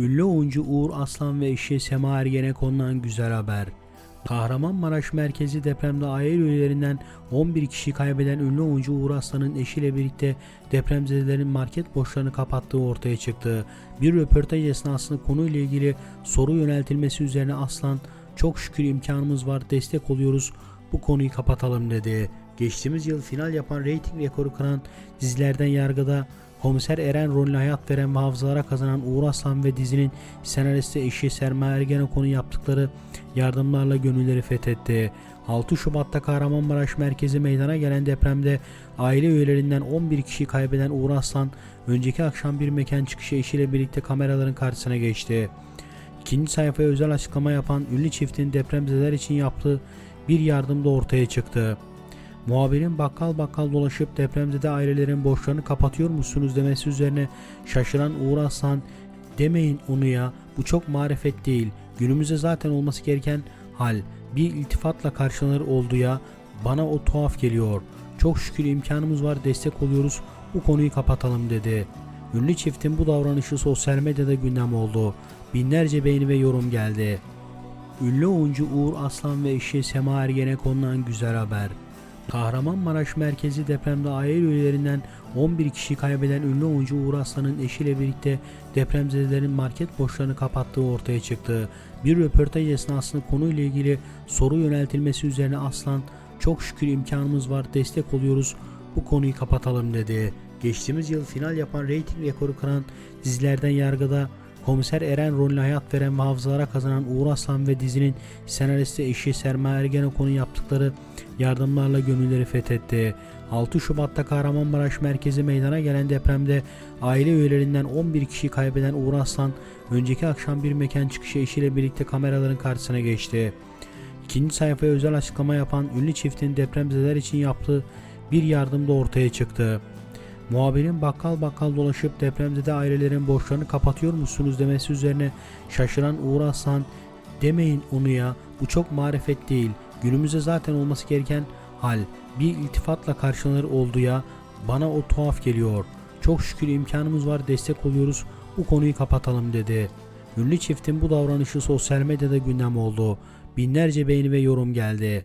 Ünlü oyuncu Uğur Aslan ve eşi Sema Ergenekon'dan güzel haber. Kahramanmaraş merkezi depremde aile üyelerinden 11 kişi kaybeden ünlü oyuncu Uğur Aslan'ın eşiyle birlikte depremzedelerin market boşlarını kapattığı ortaya çıktı. Bir röportaj esnasında konuyla ilgili soru yöneltilmesi üzerine Aslan çok şükür imkanımız var destek oluyoruz bu konuyu kapatalım dedi. Geçtiğimiz yıl final yapan reyting rekoru kıran dizilerden yargıda Komiser Eren rolüne hayat veren ve hafızalara kazanan Uğur Aslan ve dizinin senaristi eşi Serma Ergenekon yaptıkları yardımlarla gönülleri fethetti. 6 Şubat'ta Kahramanmaraş merkezi meydana gelen depremde aile üyelerinden 11 kişi kaybeden Uğur Aslan önceki akşam bir mekan çıkışı eşiyle birlikte kameraların karşısına geçti. İkinci sayfaya özel açıklama yapan ünlü çiftin depremzedeler için yaptığı bir yardım da ortaya çıktı. Muhabirin bakkal bakkal dolaşıp depremzede ailelerin borçlarını kapatıyor musunuz demesi üzerine şaşıran Uğur Aslan demeyin onu ya bu çok marifet değil günümüzde zaten olması gereken hal bir iltifatla karşılanır oldu ya bana o tuhaf geliyor çok şükür imkanımız var destek oluyoruz bu konuyu kapatalım dedi. Ünlü çiftin bu davranışı sosyal medyada gündem oldu. Binlerce beğeni ve yorum geldi. Ünlü oyuncu Uğur Aslan ve eşi Sema Ergenekon'dan güzel haber. Kahramanmaraş merkezi depremde aile üyelerinden 11 kişi kaybeden ünlü oyuncu Uğur Aslan'ın eşiyle birlikte depremzedelerin market boşlarını kapattığı ortaya çıktı. Bir röportaj esnasında konuyla ilgili soru yöneltilmesi üzerine Aslan çok şükür imkanımız var destek oluyoruz bu konuyu kapatalım dedi. Geçtiğimiz yıl final yapan reyting rekoru kıran dizilerden yargıda Komiser Eren rolüne hayat veren ve hafızalara kazanan Uğur Aslan ve dizinin senaristi eşi Serma Ergenekon'un yaptıkları yardımlarla gönülleri fethetti. 6 Şubat'ta Kahramanmaraş merkezi meydana gelen depremde aile üyelerinden 11 kişi kaybeden Uğur Aslan önceki akşam bir mekan çıkışı eşiyle birlikte kameraların karşısına geçti. İkinci sayfaya özel açıklama yapan ünlü çiftin depremzedeler için yaptığı bir yardım da ortaya çıktı. Muhabirin bakkal bakkal dolaşıp depremzede ailelerin borçlarını kapatıyor musunuz demesi üzerine şaşıran Uğur Aslan demeyin onu ya bu çok marifet değil günümüzde zaten olması gereken hal bir iltifatla karşılanır oldu ya bana o tuhaf geliyor çok şükür imkanımız var destek oluyoruz bu konuyu kapatalım dedi. Ünlü çiftin bu davranışı sosyal medyada gündem oldu. Binlerce beğeni ve yorum geldi.